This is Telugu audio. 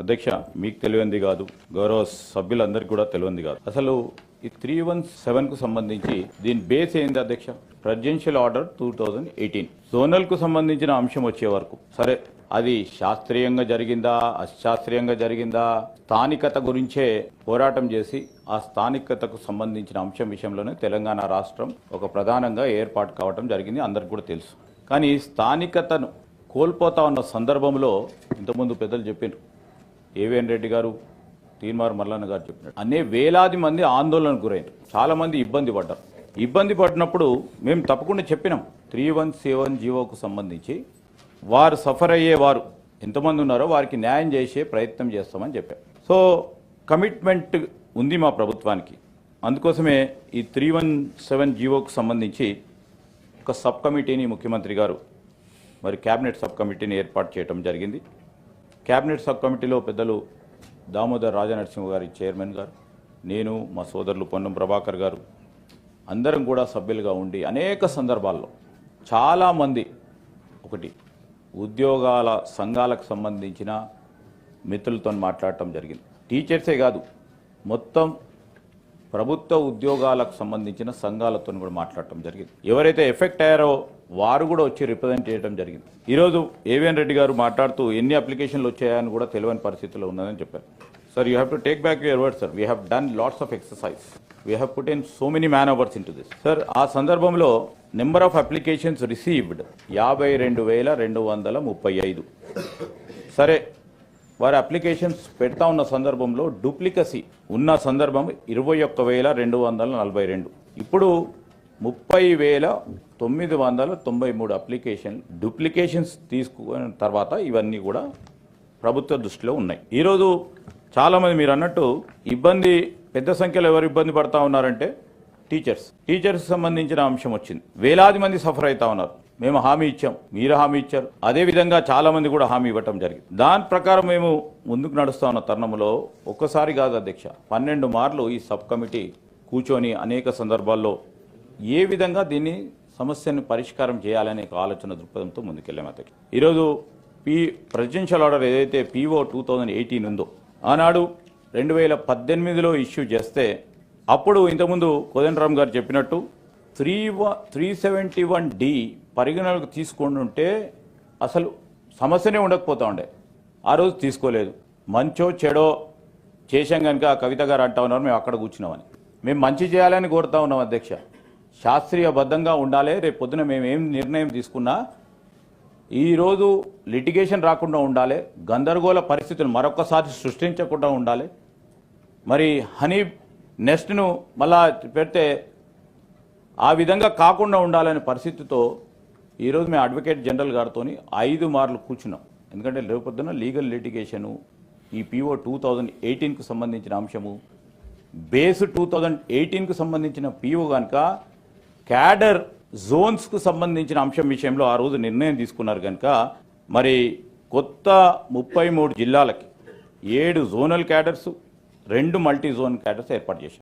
అధ్యక్ష మీకు తెలియంది కాదు. గౌరవ సభ్యులందరికీ కూడా తెలియంది కాదు. అసలు ఈ త్రీ వన్ సెవెన్కు సంబంధించి దీని బేస్ ఏంది అధ్యక్ష? Presidential order two thousand eighteen జోనల్కు సంబంధించిన అంశం వచ్చే వరకు. సరే అది శాస్త్రీయంగా జరిగిందా అశాస్త్రీయంగా జరిగిందా? స్థానికత గురించే పోరాటం చేసి ఆ స్థానికతకు సంబంధించిన అంశం విషయంలోనే తెలంగాణ రాష్ట్రం ఒక ప్రధానంగా ఏర్పాటు కావడం జరిగింది. అందరికి కూడా తెలుసు. కానీ స్థానికతను కోల్పోతా ఉన్న సందర్భంలో ఇంతకుముందు పెద్దలు చెప్పారు ఏవిఎన్ రెడ్డి గారు తీన్మార్ మల్లన్న గారు చెప్పినట్టు. అనే వేలాది మంది ఆందోళనకు గురైంది చాలామంది ఇబ్బంది పడ్డారు. ఇబ్బంది పడినప్పుడు మేము తప్పకుండా చెప్పినాం. త్రీ వన్ సెవెన్ జీవోకు సంబంధించి వారు సఫర్ అయ్యేవారు ఎంతమంది ఉన్నారో వారికి న్యాయం చేసే ప్రయత్నం చేస్తామని చెప్పాం సో కమిట్మెంట్ ఉంది మా ప్రభుత్వానికి. అందుకోసమే ఈ త్రీ వన్ సెవెన్ జీవోకు సంబంధించి ఒక సబ్ కమిటీని ముఖ్యమంత్రి గారు మరి క్యాబినెట్ సబ్ కమిటీని ఏర్పాటు చేయడం జరిగింది. క్యాబినెట్ సబ్ కమిటీలో పెద్దలు దామోదర్ రాజనరసింహ గారి చైర్మన్ గారు నేను మా సోదరులు పొన్నం ప్రభాకర్ గారు అందరం కూడా సభ్యులుగా ఉండి అనేక సందర్భాల్లో చాలామంది ఒకటి ఉద్యోగాల సంఘాలకు సంబంధించిన మిత్రులతో మాట్లాడటం జరిగింది. టీచర్సే కాదు మొత్తం ప్రభుత్వ ఉద్యోగాలకు సంబంధించిన సంఘాలతో కూడా మాట్లాడటం జరిగింది. ఎవరైతే ఎఫెక్ట్ అయ్యారో వారు కూడా వచ్చి రిప్రజెంట్ చేయడం జరిగింది. ఈరోజు ఏవిఎన్ రెడ్డి గారు మాట్లాడుతూ ఎన్ని అప్లికేషన్లు వచ్చాయని కూడా తెలియని పరిస్థితిలో ఉందని చెప్పారు. Sir you have to take back your word sir we have done lots of exercise we have put in so many man hours in to this sir ఆ సందర్భంలో నెంబర్ ఆఫ్ అప్లికేషన్స్ రిసీవ్డ్ యాభై రెండు వేల రెండు వందల ముప్పై ఐదు. సరే వారి అప్లికేషన్స్ పెడతా ఉన్న సందర్భంలో డూప్లికసీ ఉన్న సందర్భం ఇరవై ఒక్క వేల రెండు వందల నలభై రెండు. ఇప్పుడు ముప్పై వేల తొమ్మిది వందల తొంభై మూడు అప్లికేషన్ డూప్లికేషన్స్ తీసుకున్న తర్వాత ఇవన్నీ కూడా ప్రభుత్వ దృష్టిలో ఉన్నాయి. ఈరోజు చాలామంది మీరు అన్నట్టు ఇబ్బంది పెద్ద సంఖ్యలో ఎవరు ఇబ్బంది పడతా ఉన్నారంటే టీచర్స్. టీచర్స్ సంబంధించిన అంశం వచ్చింది. వేలాది మంది సఫర్ అవుతా ఉన్నారు. మేము హామీ ఇచ్చాం మీరు హామీ ఇచ్చారు. అదే విధంగా చాలా మంది కూడా హామీ ఇవ్వటం జరిగింది. దాని ప్రకారం మేము ముందుకు నడుస్తా ఉన్న తరుణంలో ఒక్కసారి కాదు అధ్యక్ష పన్నెండు మార్లు ఈ సబ్ కమిటీ కూర్చొని అనేక సందర్భాల్లో ఏ విధంగా దీన్ని సమస్యను పరిష్కారం చేయాలనే ఒక ఆలోచన దృక్పథంతో ముందుకెళ్ళాం అధ్యక్ష. ఈరోజు పీ ప్రెసిడెన్షియల్ ఆర్డర్ ఏదైతే పీఓ టూ థౌజండ్ ఎయిటీన్ ఉందో ఆనాడు రెండు వేల పద్దెనిమిదిలో ఇష్యూ చేస్తే అప్పుడు ఇంతకుముందు కోదండరామ్ గారు చెప్పినట్టు three three seventy one D పరిగణనకు తీసుకొని ఉంటే అసలు సమస్యనే ఉండకపోతా ఉండే. ఆ రోజు తీసుకోలేదు. మంచో చెడో చేశాం కనుక కవిత గారు అంటా ఉన్నారు మేము అక్కడ కూర్చున్నామని. మేము మంచి చేయాలని కోరుతా ఉన్నాం అధ్యక్ష. శాస్త్రీయబద్ధంగా ఉండాలి రేపు పొద్దున మేము ఏం నిర్ణయం తీసుకున్నా ఈరోజు లిటిగేషన్ రాకుండా ఉండాలి గందరగోళ పరిస్థితులు మరొకసారి సృష్టించకుండా ఉండాలి. మరి హనీ నెస్ట్ను మళ్ళా పెడితే ఆ విధంగా కాకుండా ఉండాలనే పరిస్థితితో ఈరోజు మేము అడ్వకేట్ జనరల్ గారితో ఐదు మార్లు కూర్చున్నాం. ఎందుకంటే రేపొద్దున లీగల్ లిటిగేషను ఈ పీఓ టూ థౌజండ్ ఎయిటీన్కు సంబంధించిన అంశము బేస్ టూ థౌజండ్ ఎయిటీన్కు సంబంధించిన పీఓ కనుక క్యాడర్ జోన్స్కు సంబంధించిన అంశం విషయంలో ఆ రోజు నిర్ణయం తీసుకున్నారు కనుక మరి కొత్త ముప్పై మూడు జిల్లాలకి ఏడు జోనల్ క్యాడర్స్ రెండు మల్టీ జోన్ క్యాడర్స్ ఏర్పాటు చేశారు.